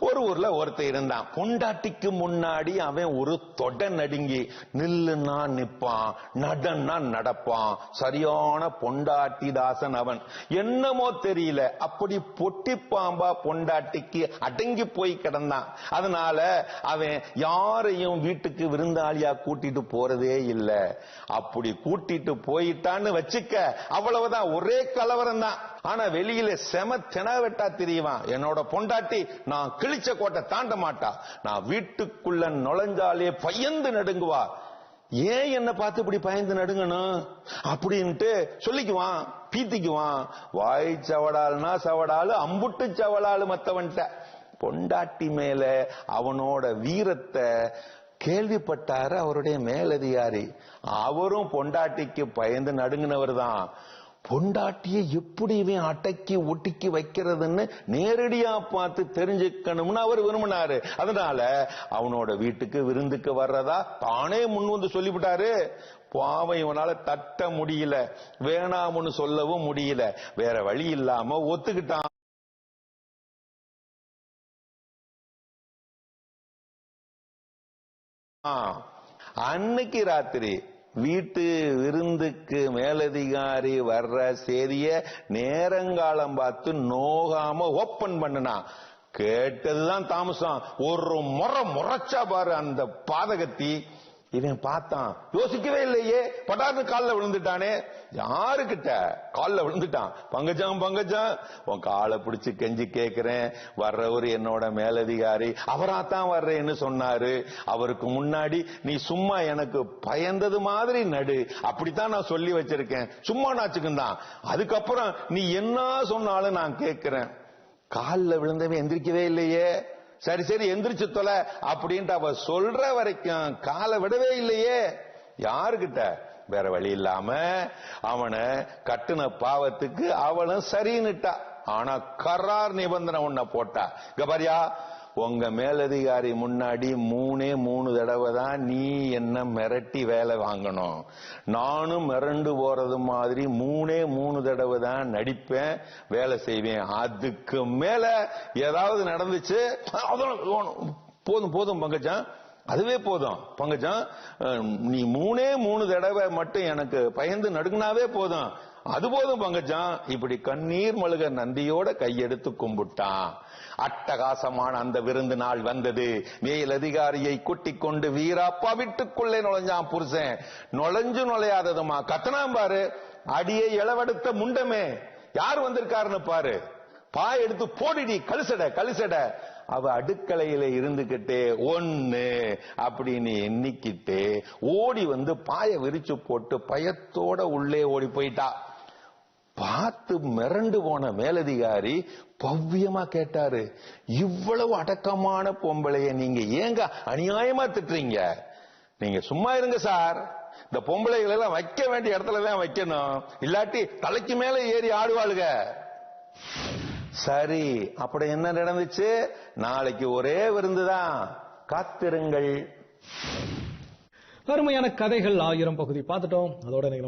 ஒரு ஊர்ல ஒருத்தன் இருந்தான். பொண்டாட்டிக்கு முன்னாடி அவன் ஒரு தொட நடுங்கி நில்லுன்னா நிப்பான் நடன்னா நடப்பான். சரியான பொண்டாட்டி தாசன் அவன். என்னமோ தெரியல. அப்படி பொட்டி பாம்பா பொண்டாட்டிக்கு அடங்கி போய் கிடந்தான். அதனால அவன் யாரையும் வீட்டுக்கு விருந்தாளியா கூட்டிட்டு போறதே இல்ல. அப்படி கூட்டிட்டு போயிட்டான்னு வச்சுக்க அவ்வளவுதான். ஒரே கலவரம் தான் ஆனா வெளியில செம தினவெட்டா தெரியவான். என்னோட பொண்டாட்டி நான் வெளிச்ச கோட்டை தாண்ட மாட்டா. நான் வீட்டுக்குள்ள நுழைஞ்சாலே பயந்து நடுங்குவா. ஏன் என்ன பார்த்து இப்படி பயந்து நடுங்கணும்? அப்படின்ட்டு சொல்லிக்குவான் பீத்திக்குவான். வாய் சவடால்னா சவடாலு அம்புட்டு சவடாலு மத்தவன்ட்ட. பொண்டாட்டி மேல அவனோட வீரத்தை கேள்விப்பட்டாரு அவருடைய மேலதிகாரி. அவரும் பொண்டாட்டிக்கு பயந்து நடுங்கினவர் தான் பொண்டாட்டியை எப்படி இவன் அடக்கி ஒட்டிக்கி வைக்கிறதுன்னு நேரடியா பார்த்து தெரிஞ்சுக்கணும்னு அவர் விரும்பினாரு. அதனால அவனோட வீட்டுக்கு விருந்துக்கு வர்றதா தானே முன் வந்து சொல்லிவிட்டாரு. பாவம் இவனால தட்ட முடியல. வேணாம்னு சொல்லவும் முடியல. வேற வழி இல்லாம ஒத்துக்கிட்டான். அன்னைக்கு ராத்திரி வீட்டு விருந்துக்கு மேலதிகாரி வர்ற செய்திய நேரங்காலம் பார்த்து நோகாம ஓப்பன் பண்ணுனா. கேட்டதுதான் தாமசம். ஒரு முறை முறைச்சா பாரு அந்த பாதகத்தி. இவன் பார்த்தான். யோசிக்கவே இல்லையே. படார்னு காலில் விழுந்துட்டானே. யாருக்கிட்ட? காலில் விழுந்துட்டான். பங்கஜம் பங்கஜம். உன் காலை பிடிச்சி கெஞ்சி கேட்கிறேன் வர்றவர் என்னோட மேலதிகாரி. அவராத்தான் வர்றேன்னு சொன்னாரு. அவருக்கு முன்னாடி நீ சும்மா எனக்கு பயந்தது மாதிரி நடு. அப்படித்தான் நான் சொல்லி வச்சிருக்கேன். சும்மா நாச்சுக்குந்தான் அதுக்கப்புறம் நீ என்ன சொன்னாலும் நான் கேட்கிறேன் காலில் விழுந்தவன் எந்திரிக்கவே இல்லையே. சரி சரி எந்திரிச்சு தொலை அப்படின்ட்டு அவ சொல்ற வரைக்கும் காலை விடவே இல்லையே. யாருகிட்ட வேற வழி இல்லாம அவனை கட்டுன பாவத்துக்கு அவளும் சரின்னுட்டா. ஆனா கரார் நிபந்தனை உன்னை போட்டா. கபாரியா உங்க மேலதிகாரி முன்னாடி மூணே மூணு தடவை தான் நீ என்ன மிரட்டி வேலை வாங்கணும். நானும் மிரண்டு போறது மாதிரி மூணே மூணு தடவை தான் நடிப்பேன் வேலை செய்வேன். அதுக்கு மேல ஏதாவது நடந்துச்சு அதெல்லாம் போதும் போதும் பங்கஜம். அதுவே போதும். பங்கஜம் நீ மூணே மூணு தடவை மட்டும் எனக்கு பயந்து நடுங்கினாவே போதும். அது போதும் பங்கஜான் இப்படி கண்ணீர் மழுக நந்தியோட கையெடுத்து கும்பிட்டான். அட்டகாசமான அந்த விருந்து நாள் வந்தது. மேல் அதிகாரியை கூட்டிக் கொண்டு வீராப்பா வீட்டுக்குள்ளே நுழைஞ்சான் புருஷன். நுழைஞ்சு நுழையாததுமா? கத்தனாம் பாரு. அடியை இளவெடுத்த முண்டமே. யார் வந்திருக்காருன்னு பாரு. பாய் எடுத்து போடிடி கழுசட கழுசட. அவ அடுக்கலையில இருந்துகிட்டே ஒன்னு அப்படின்னு எண்ணிக்கிட்டு ஓடி வந்து பாய விரிச்சு போட்டு பயத்தோட உள்ளே ஓடி போயிட்டா. பார்த்து மிரண்டு போன மேலதிகாரி பவ்யமா கேட்டாரு இவ்வளவு அடக்கமான பொம்பளைய நீங்க ஏங்க அநியாயமா திட்டுறீங்க? நீங்க சும்மா இருங்க சார். இந்த பொம்பளைகளை எல்லாம் வைக்க வேண்டிய இடத்துல தான் வைக்கணும். இல்லாட்டி தலைக்கு மேல ஏறி ஆடுவாளுங்க சரி அப்படி என்ன நடந்துச்சு? நாளைக்கு ஒரே விருந்துதான் காத்திருங்கள். அருமையான கதைகள் ஆயிரம் பகுதி. பார்த்துட்டோம். அதோட இன்னைக்கு